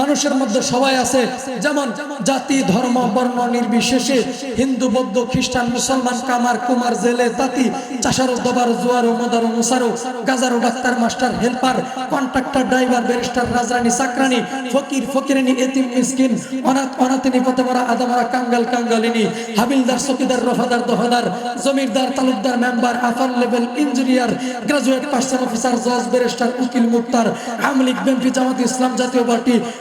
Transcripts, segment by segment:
মানুষের মধ্যে সবাই আছে। যেমন জাতি, ধর্ম, বর্ণ নির্বিশেষে হিন্দু, বৌদ্ধ, খ্রিস্টান, মুসলমান, কামার, কুমার, জেলে তাঁতি চাষারো, দবার, জোয়ারো মদারো মুসারো, গাজারো, doctor, master, helper, contractor, driver, barrister, রাজরানী, চাকরানি, ফকির, ফকিরানি, এতিম, মিসকিন, অনাথ, অনাথিনী, পথেমরা, আদামরা, কাঙ্গাল, কাঙ্গালিনী, হাবিলদার চকিদার রফাদার, দফাদার, জমিরদার, Talukdar, member upper level, engineer, graduate, person officer, জজ, ব্যারিস্টার, উকিল, মুক্তার, আমলিক, বিএনপি, জামাত ইসলাম, জাতীয় পার্টি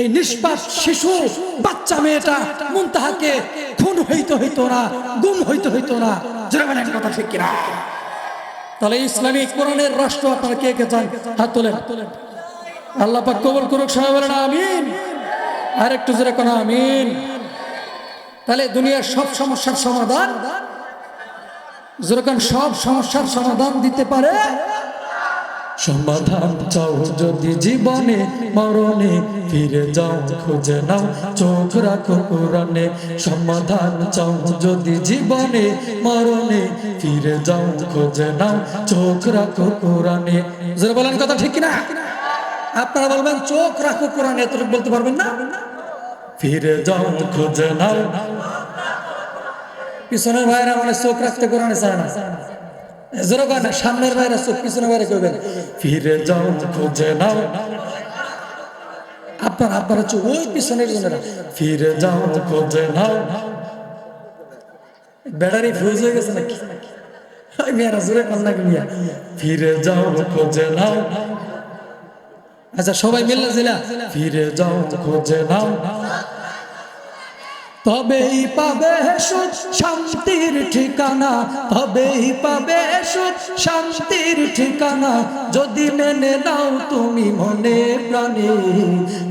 এই নিষ্পাপ শিশু, বাচ্চা মেয়েটা মুনতাহাকে খুন হইতে হইতো না, গুম হইতে হইতো না। কথা ঠিক কিনা? তাহলে ইসলামী কোরআনের রাষ্ট্র আপনারা কে কে চান হাত তোলেন। আল্লাহ পাক কবুল করুক, সবাই বলেন আমিন। আর একটু জোরে কোন আমিন। তাহলে দুনিয়ার সব সমস্যার সমাধান? যেরকম সব সমস্যার সমাধান দিতে পারে? সমাধান চাও যদি জীবনে, মরণে ফিরে যাও, খুঁজে নাও, চোখ রাখো কোরআনে। সমাধান চাও যদি জীবনে, মরণে ফিরে যাও, খুঁজে নাও, চোখ রাখো কোরআনে। বলেন কথা ঠিক না আপনারা বলবেন, চোখ রাখো কোরআনে, এতটুকু বলতে পারবেন না? ফিরে যাও, খুঁজে নাও। পিছনের ভাইরা মানে চোখ রাখতে কোরআনে চায় না। সামনের ভাইরা চোখ, পিছনের ভাইরা কইবেন। ফিরে যাও, খুঁজে নাও। আপনার আপনারা চোখ ওই পিছনের জন্য ফিরে যাও, খুঁজে নাও। ব্যাটারি ফিউজ হয়ে গেছে নাকি? আচ্ছা সবাই মিললে জিলা। ফিরে যাও, খুঁজে নাও। তবেই পাবে সুখ, শান্তির ঠিকানা। তবেই পাবে সুখ, শান্তির ঠিকানা। যদি মেনে নাও তুমি মনে প্রাণে,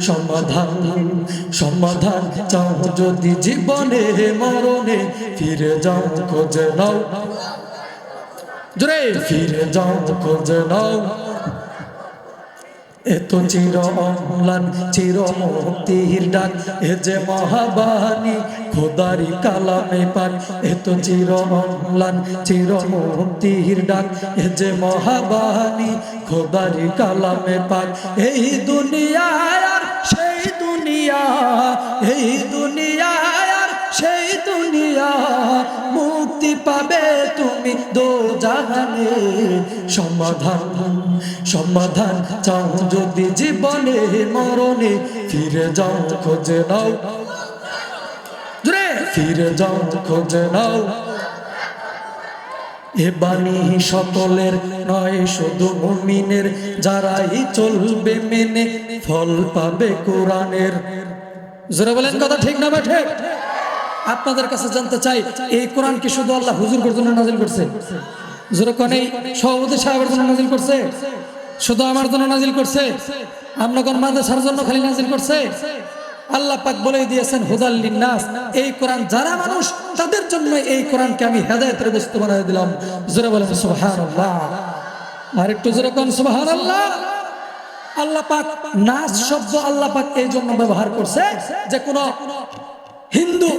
সমাধান সমাধান চাও যদি জীবনে মরণে। ফিরে যাও, খোঁজে নাও। জোরে, ফিরে যাও, খোঁজে নাও। এত চির অম্লান, চির মুক্তির ডাক। এ যে মহাবাণী, খোদারি কালামে পাক। এত চির অম্লান, চির মুক্তির ডাক। এ যে মহাবাণী, খোদারি কালামে পাক। এই দুনিয়ায় আর সেই দুনিয়া, এই দুনিয়ায় আর সেই দুনিয়া। পাবে তুমি দো জাহানে সমাধান সমাধান চাও যদি জীবনে মরণে। ফিরে যাও, খোঁজে নাও। ফিরে যাও, খোঁজে নাও। এ বাণী সকলের নয়, শুধু মুমিনের যারাই চলবে মেনে। ফল পাবে কোরআনের। জোরে বলেন কথা ঠিক না বেঠে আপনাদের কাছে জানতে চাই, এই কোরআন কি শুধু আল্লাহ হুজুর জন্য নাজিল করছে? জোরে কোন এই সভাপতি সাহেবের জন্য নাজিল করছে? শুধু আমার জন্য নাজিল করছে? জন্য খালি নাজিল করছে? আল্লাহ পাক বলে দিয়েছেন এই কোরআন যারা মানুষ, তাদের জন্য এই কোরআনকে আমি হেদায়েতের বস্তু বানিয়ে দিলাম। জোরে বলেন আর একটু আল্লাহ পাক নাস শব্দ আল্লাহ পাক এই জন্য ব্যবহার করছে যে কোন হিন্দু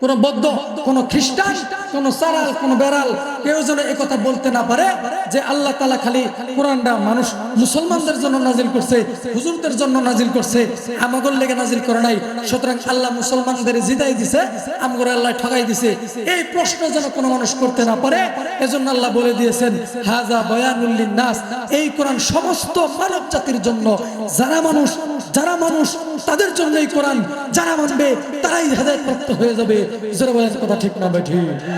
কোন বৌদ্ধ কোন খ্রিস্টান কোন সারাল, কোন বেড়াল কেউ যেন কথা বলতে না পারে যে আল্লাহ তালা খালি কোরআনটা মানুষ মুসলমানদের জন্য নাজিল করছে, হুজুরদের জন্য নাজিল করছে, আমাগর লেগে নাজিল করে নাই। সুতরাং আল্লাহ মুসলমানদের জিদাই দিছে, আমগর আল্লাহ ঠগাই দিছে। এই প্রশ্ন যেন কোনো মানুষ করতে না পারে, এজন্য আল্লাহ বলে দিয়েছেন হাজা বয়ানুল্লিন নাস এই কোরআন সমস্ত মানব জাতির জন্য, যারা মানুষ যারা মানুষ, তাদের জন্য এই কোরআন যারা মানবে, তারাই হেদায়ত প্রাপ্ত হয়ে যাবে। জোরে বলেন কথা ঠিক না বেঠি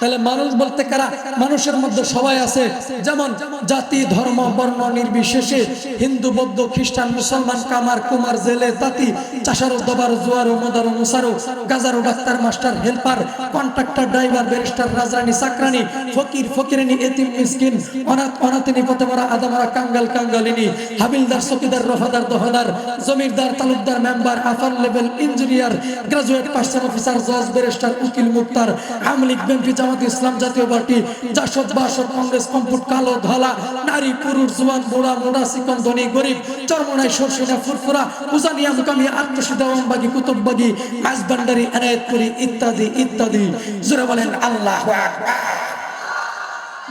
তাহলে মানুষ বলতে কারা? মানুষের মধ্যে সবাই আছে। যেমন জাতি, ধর্ম, বর্ণ নির্বিশেষে হিন্দু, বৌদ্ধ, খ্রিস্টান, মুসলমান, কামার, কুমার, জেলে, তাঁতি, চাষারো, দবার, জোয়ারো, মদারো, মুসারো, গাজারো, doctor, master, helper, contractor, driver, barrister, রাজরানী সাকরানি ফকির, ফকিরানি, এতিম, মিসকিন, অনাথ, অনাথিনী পথমরা আদামরা, কাঙ্গাল, কাঙ্গালিনী, হাবিলদার চকিদার রফাদার, দহদার, জমিরদার, Talukdar, member upper level engineer, graduate, person officer, জজ, ব্যারিস্টার, উকিল, মুক্তার, আমলিক বিএনপি জামাত ইসলাম জাতীয় পার্টি, জাসদ বাসদ কংগ্রেস কম্পুট কালো ধলা, নারী, পুরুষ, জুয়ান, বুড়া, মোড়া সিকন ধনী, গরিব চরমনাই সরসিনা ফুরফুরা উজানিয়া মুকামি আত্মসিদা ওমবাগি কুতুববাগি, মাঝবান্ডারি এনায়েতপুরি ইত্যাদি ইত্যাদি। জোরে বলেন, আল্লাহ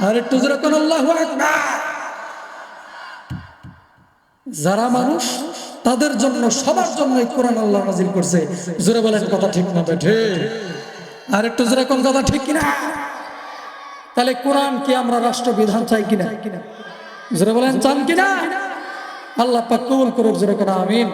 আর একটু জোরে কোন আল্লাহ যারা মানুষ, তাদের জন্য, সবার জন্য কোরআন আল্লাহ নাজিল করছে। জোরে বলেন, কথা ঠিক না, বেঠে। আর একটু যেরকম কোন কথা ঠিক কিনা? তাহলে কোরআন কি আমরা রাষ্ট্রবিধান চাই কিনা? জোরে বলেন, চান কিনা? আল্লাহ পাক কবুল করুক যেরকম কোন আমিন।